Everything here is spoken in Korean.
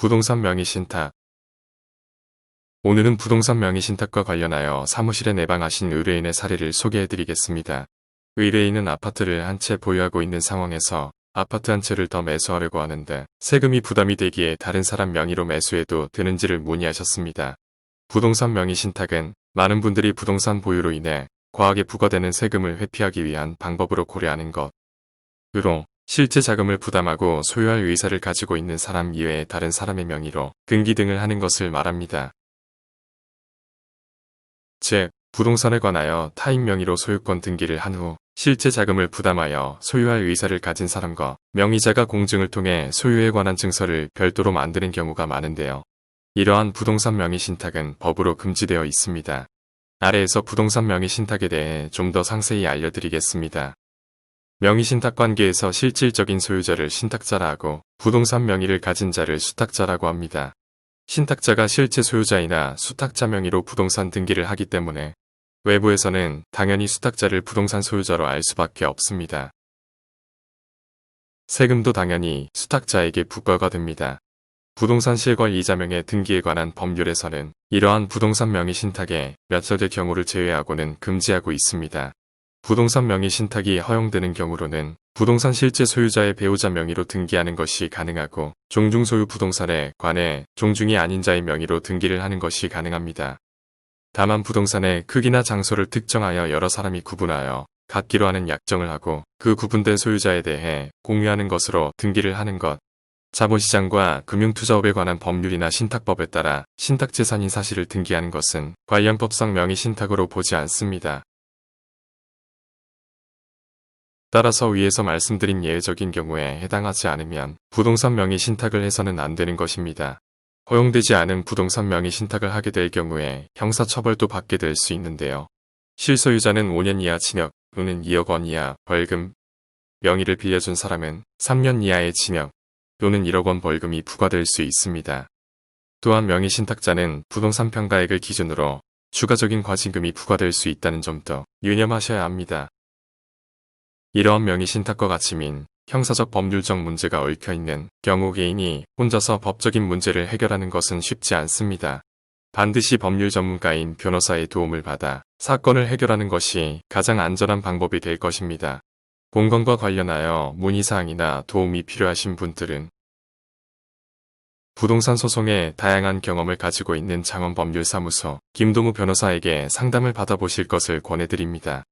부동산 명의신탁 오늘은 부동산 명의신탁과 관련하여 사무실에 내방하신 의뢰인의 사례를 소개해드리겠습니다. 의뢰인은 아파트를 한 채 보유하고 있는 상황에서 아파트 한 채를 더 매수하려고 하는데 세금이 부담이 되기에 다른 사람 명의로 매수해도 되는지를 문의하셨습니다. 부동산 명의신탁은 많은 분들이 부동산 보유로 인해 과하게 부과되는 세금을 회피하기 위한 방법으로 고려하는 것. 으로 실제 자금을 부담하고 소유할 의사를 가지고 있는 사람 이외의 다른 사람의 명의로 등기 등을 하는 것을 말합니다. 즉, 부동산에 관하여 타인 명의로 소유권 등기를 한 후 실제 자금을 부담하여 소유할 의사를 가진 사람과 명의자가 공증을 통해 소유에 관한 증서를 별도로 만드는 경우가 많은데요. 이러한 부동산 명의 신탁은 법으로 금지되어 있습니다. 아래에서 부동산 명의 신탁에 대해 좀 더 상세히 알려드리겠습니다. 명의 신탁 관계에서 실질적인 소유자를 신탁자라 하고 부동산 명의를 가진 자를 수탁자라고 합니다. 신탁자가 실제 소유자이나 수탁자 명의로 부동산 등기를 하기 때문에 외부에서는 당연히 수탁자를 부동산 소유자로 알 수밖에 없습니다. 세금도 당연히 수탁자에게 부과가 됩니다. 부동산 실권 이자명의 등기에 관한 법률에서는 이러한 부동산 명의 신탁에 몇 절의 경우를 제외하고는 금지하고 있습니다. 부동산 명의 신탁이 허용되는 경우로는 부동산 실제 소유자의 배우자 명의로 등기하는 것이 가능하고 종중 소유 부동산에 관해 종중이 아닌 자의 명의로 등기를 하는 것이 가능합니다. 다만 부동산의 크기나 장소를 특정하여 여러 사람이 구분하여 갖기로 하는 약정을 하고 그 구분된 소유자에 대해 공유하는 것으로 등기를 하는 것. 자본시장과 금융투자업에 관한 법률이나 신탁법에 따라 신탁재산인 사실을 등기하는 것은 관련 법상 명의 신탁으로 보지 않습니다. 따라서 위에서 말씀드린 예외적인 경우에 해당하지 않으면 부동산 명의 신탁을 해서는 안 되는 것입니다. 허용되지 않은 부동산 명의 신탁을 하게 될 경우에 형사처벌도 받게 될 수 있는데요. 실소유자는 5년 이하 징역 또는 2억 원 이하 벌금, 명의를 빌려준 사람은 3년 이하의 징역 또는 1억 원 벌금이 부과될 수 있습니다. 또한 명의 신탁자는 부동산 평가액을 기준으로 추가적인 과징금이 부과될 수 있다는 점도 유념하셔야 합니다. 이러한 명의 신탁과 같이 민 형사적 법률적 문제가 얽혀 있는 경우 개인이 혼자서 법적인 문제를 해결하는 것은 쉽지 않습니다. 반드시 법률 전문가인 변호사의 도움을 받아 사건을 해결하는 것이 가장 안전한 방법이 될 것입니다. 공건과 관련하여 문의사항이나 도움이 필요하신 분들은 부동산 소송에 다양한 경험을 가지고 있는 장원법률사무소 김동우 변호사에게 상담을 받아보실 것을 권해드립니다.